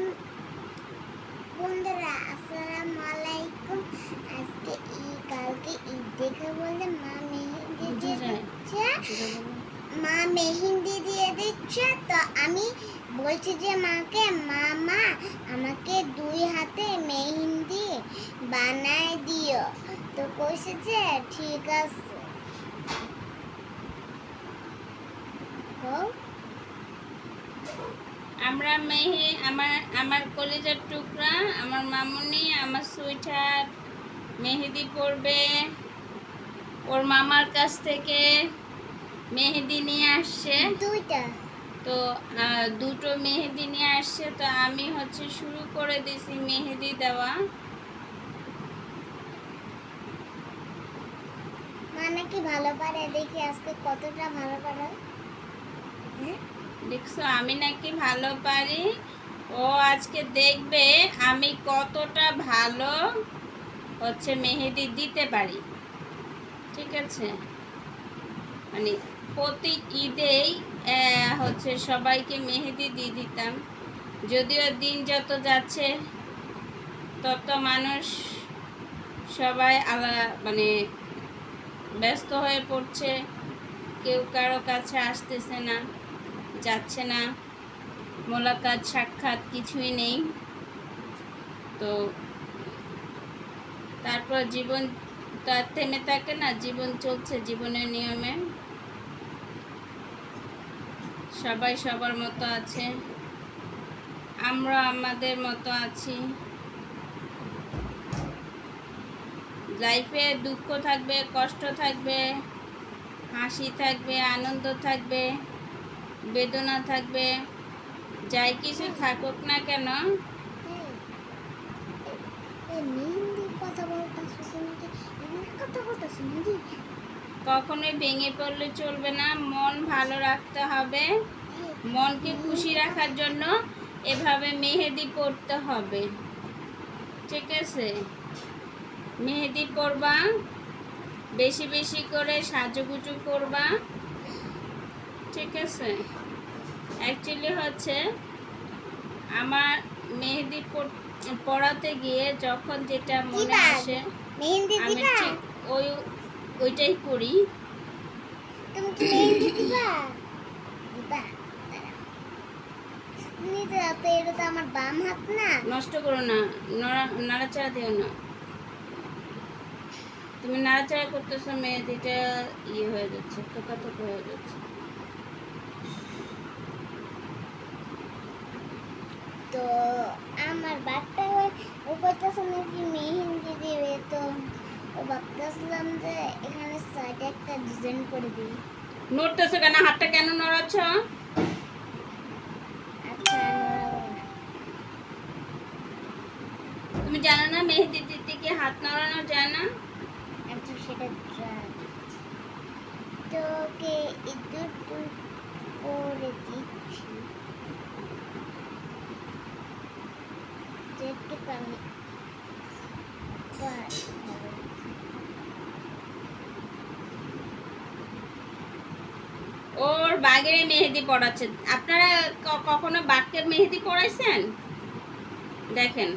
বন- বন্ধুরা আসসালামু আলাইকুম। আজকে ঈদ কালকে ঈদ দেখে বলে মা মেহেন্দি দিয়ে দিচ্ছে। মা মেহেন্দি দিয়ে দিচ্ছে। তো আমি বলছি যে মাকে মামা আমাকে দুই হাতে মেহেন্দি বানায় দিও। তো কইছে যে ঠিক আছে। আমরা মেহে আমার আমার কলেজের টুকরা আমার মামুনি আমার সুইটার মেহেদি পরবে ওর মামার কাছ থেকে মেহেদি নিয়ে আসছে। দুইটা। তো দুটো মেহেদি নিয়ে আসছে তো আমি হচ্ছে শুরু করে দিছি মেহেদি দেওয়া। মানে কি ভালো পারে? দেখি আজকে কতটা ভালো পারে। হ্যাঁ? দেখছ, আমি নাকি ভালো পারি। ও আজকে দেখবে আমি কতটা ভালো হচ্ছে মেহেদি দিতে পারি। ঠিক আছে? মানে প্রতি ঈদেই হচ্ছে সবাইকে মেহেদি দিয়ে দিতাম। যদিও দিন যত যাচ্ছে, তত মানুষ সবাই আলাদা মানে ব্যস্ত হয়ে পড়ছে। কেউ কারও কাছে আসতেছে না। যাচ্ছে না। মোলাকাত, সাক্ষাৎ কিছুই নেই। তো তারপর জীবন তার থেমে থাকে না, জীবন চলছে জীবনের নিয়মে। সবাই সবার মতো আছে। আমরা আমাদের মতো আছি। লাইফে দুঃখ থাকবে, কষ্ট থাকবে, হাসি থাকবে, আনন্দ থাকবে। বেদনা থাকবে যাই কিছু থাকুক না কেন। কখনোই ভেঙে পড়লে চলবে না মন ভালো রাখতে হবে। মনকে খুশি রাখার জন্য এভাবে মেহেদি পড়তে হবে। ঠিক আছে? মেহেদি পরবা বেশি বেশি করে সাজুগুজু করবা। ঠিক আছে? অ্যাকচুয়ালি হচ্ছে আমার মেহেদি পড়াতে গিয়ে যখন যেটা মনে? আসে আমি ঠিক ওই ওইটাই করি। তুমি কি মেহেন্দি দিবা? দিবা দাঁড়াও। নিতে দাও তো এটা তো আমার বাম হাত না। নষ্ট করো না নাড়াচাড়া দিও না। তুমি নাড়াচাড়া করতেছো মেহেদিটা ইয়ে হয়ে যাচ্ছে তোকা তোকা হয়ে যাচ্ছে। তো আমার বাচ্চা ও কইতেছে নাকি মেহেন্দি দিবে তো ও ভাবতেছিলাম যে এখানে সাইডে একটা ডিজাইন করে দিই। নড়তেছো কেন? হাতটা কেন নড়াচ্ছ? আচ্ছা তুমি জানো না মেহেদি দিতে কি হাত নড়ানো যায় না? আচ্ছা সেটা। তো একটু একটু করে দিচ্ছি যেটুকু আমি পারি। ওর বাগেরে মেহেদি পড়াচ্ছে। আপনারা কখনো বাঘকে মেহেদি পড়াইছেন? দেখেন।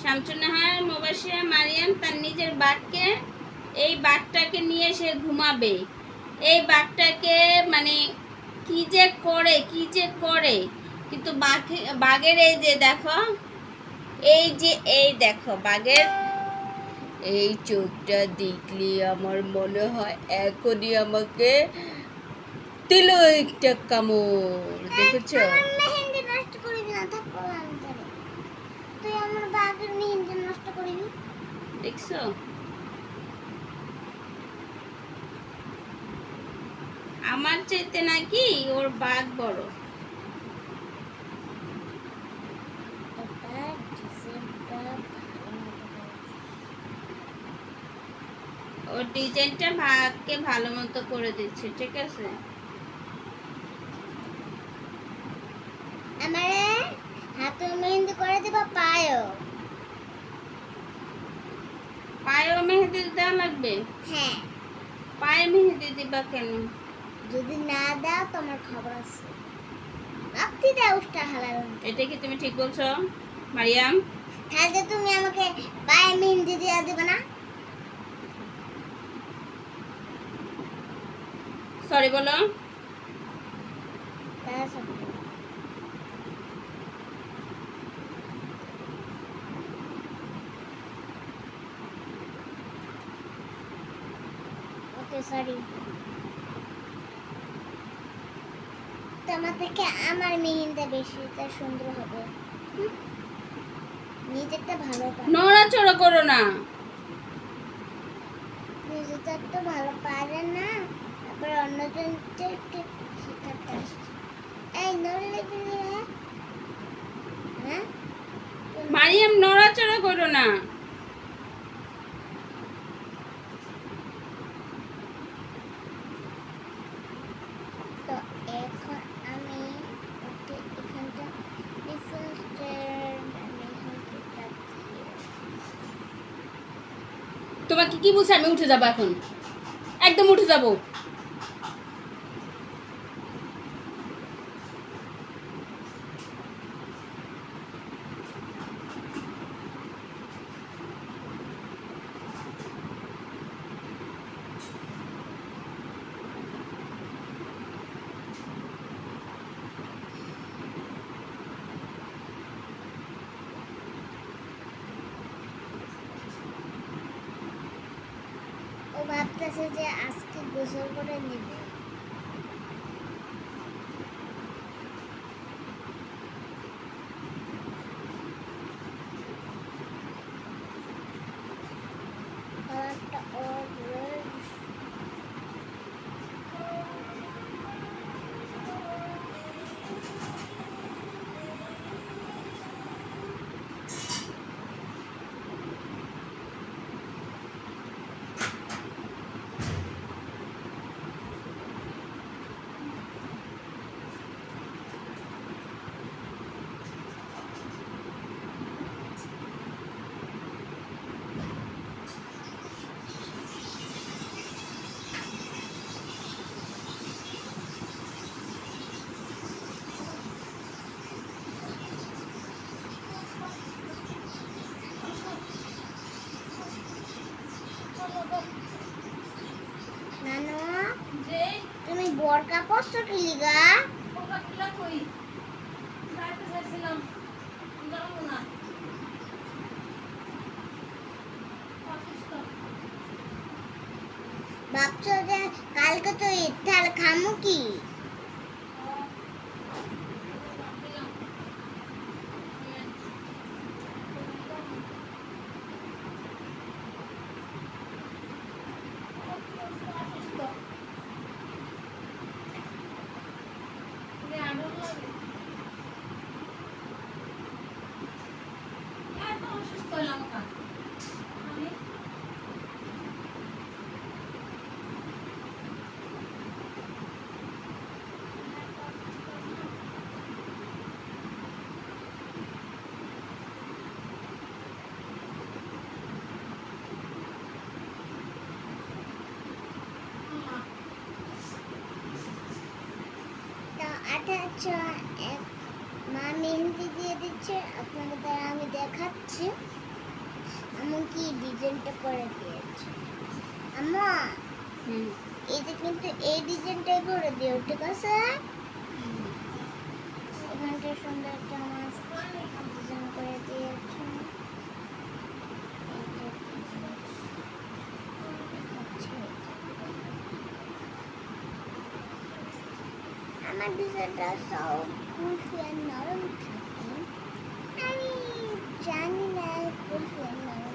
শামসুন্নাহার মোবাসিয়া মারিয়াম তার নিজের বাঘকে এই বাঘটাকে নিয়ে সে ঘুমাবে। এই বাঘটাকে মানে কি যে করে, কি যে করে কিন্তু বাঘ বাঘের এই যে দেখো এই যে এই দেখো বাঘের এই চোখটা দেখলে আমার মনে হয় এখনই আমাকে দিল একটা কামড়। দেখেছ? দেখছ? আমার চাইতে নাকি ওর বাঘ বড় এটা ডিজাইনটা ভালো মতো করেছি। ওর ডিজাইনটা ভাগকে ভালো মতো করে দিচ্ছে ঠিক আছে? আমারে হাতে মেহেন্দি করে দিবা পায়ও। পায়েও মেহেদি দেওয়া লাগবে? হ্যাঁ। পায়ে মেহেদি দিবা কেন? যদি না দাও তোমার খবর আছে। আপনি দেয় উষ্টা হালাল। এটা কি তুমি ঠিক বলছো মারিয়াম? তাহলে তুমি আমাকে পায়ে মেহেন্দি দিয়ে দেবে না? সরি বলো। ওকে সরি তোমার থেকে আমার মেহেন্দি বেশি তা সুন্দর হবে। নিজেরটা ভালো নড়াচড়া করো না। নিজেরটা তো ভালো পারে না। তারপর অন্যজনকে শেখাতে আসছে এই নড়লে হ্যাঁ মারিয়াম নড়াচড়া করো না। তোমাকে কি বলছে? আমি উঠে যাব এখন। একদম উঠে যাব। ভাবতেছে যে আজকে গোসল করে নেবে। বরকা পরছো কি লিগা? ভাবছ যে কালকে তো তাহলে খামু কি? আঠাচ্ছ এক মা মেহেন্দি দিয়ে দিচ্ছে আপনাদের আমি দেখাচ্ছি। এমনকি ডিজাইনটা করে দিয়েছে। আম্মা এটা কিন্তু এই ডিজাইনটাই করে দিও ঠিক আছে? এখানটা সুন্দর একটা মাছ ডিজাইন করে দিয়েছে। আমার ডিজাইনটা সব কুলফি আর নরম থাকে। আমি জানি না কুলফি আর নরম